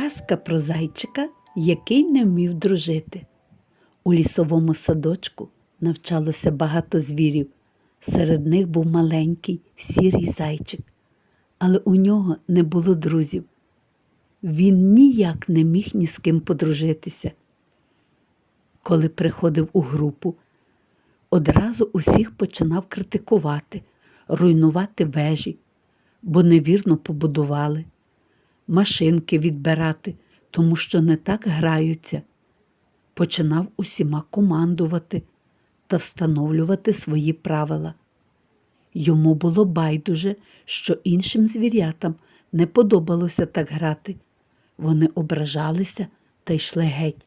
Казка про зайчика, який не вмів дружити. У лісовому садочку навчалося багато звірів. Серед них був маленький сірий зайчик, але у нього не було друзів. Він ніяк не міг ні з ким подружитися. Коли приходив у групу, одразу усіх починав критикувати, руйнувати вежі, бо невірно побудували, машинки відбирати, тому що не так граються. Починав усіма командувати та встановлювати свої правила. Йому було байдуже, що іншим звірятам не подобалося так грати. Вони ображалися та йшли геть.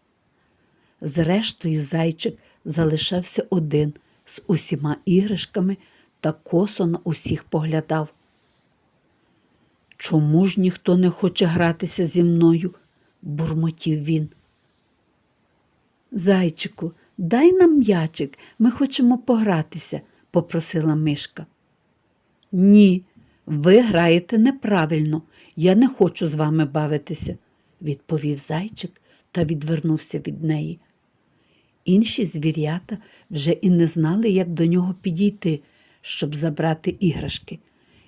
Зрештою, зайчик залишався один з усіма іграшками та косо на усіх поглядав. Чому ж ніхто не хоче гратися зі мною? бурмотів він. Зайчику, дай нам м'ячик, ми хочемо погратися, попросила мишка. Ні, ви граєте неправильно, я не хочу з вами бавитися, відповів зайчик та відвернувся від неї. Інші звірята вже і не знали, як до нього підійти, щоб забрати іграшки.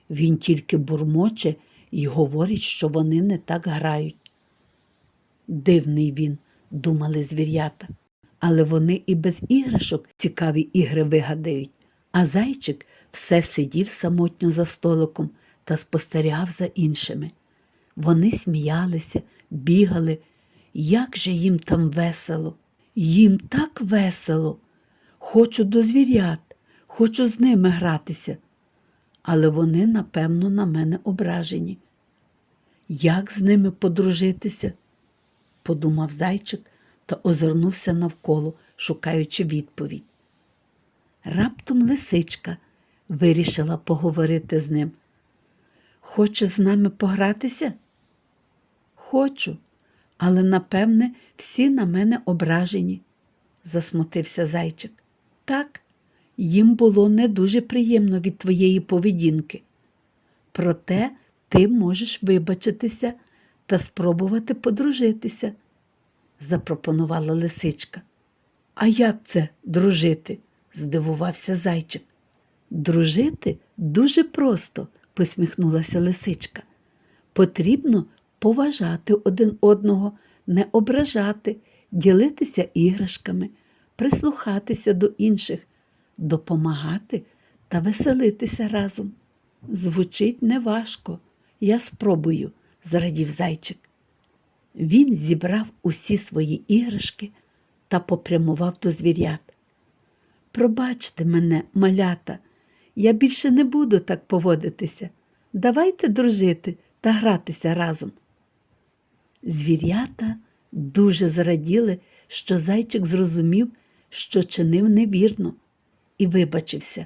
Він тільки бурмоче і говорить, що вони не так грають. Дивний він, думали звірята, але вони і без іграшок цікаві ігри вигадають. А зайчик все сидів самотньо за столиком та спостерігав за іншими. Вони сміялися, бігали. Як же їм там весело? Їм так весело. Хочу до звірят, хочу з ними гратися. Але вони, напевно, на мене ображені. Як з ними подружитися? подумав зайчик та озирнувся навколо, шукаючи відповідь. Раптом лисичка вирішила поговорити з ним. Хочеш з нами погратися? Хочу, але, напевне, всі на мене ображені, засмутився зайчик. Так, їм було не дуже приємно від твоєї поведінки. Проте ти можеш вибачитися та спробувати подружитися, запропонувала лисичка. А як це дружити? здивувався зайчик. Дружити дуже просто, посміхнулася лисичка. Потрібно поважати один одного, не ображати, ділитися іграшками, прислухатися до інших, допомагати та веселитися разом. Звучить неважко, я спробую, зрадів зайчик. Він зібрав усі свої іграшки та попрямував до звірят. Пробачте мене, малята, я більше не буду так поводитися. Давайте дружити та гратися разом. Звірята дуже зраділи, що зайчик зрозумів, що чинив невірно, і вибачився.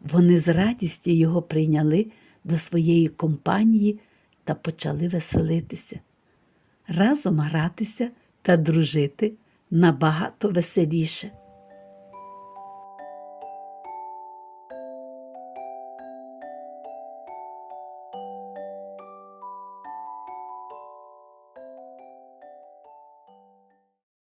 Вони з радістю його прийняли до своєї компанії та почали веселитися. Разом гратися та дружити набагато веселіше.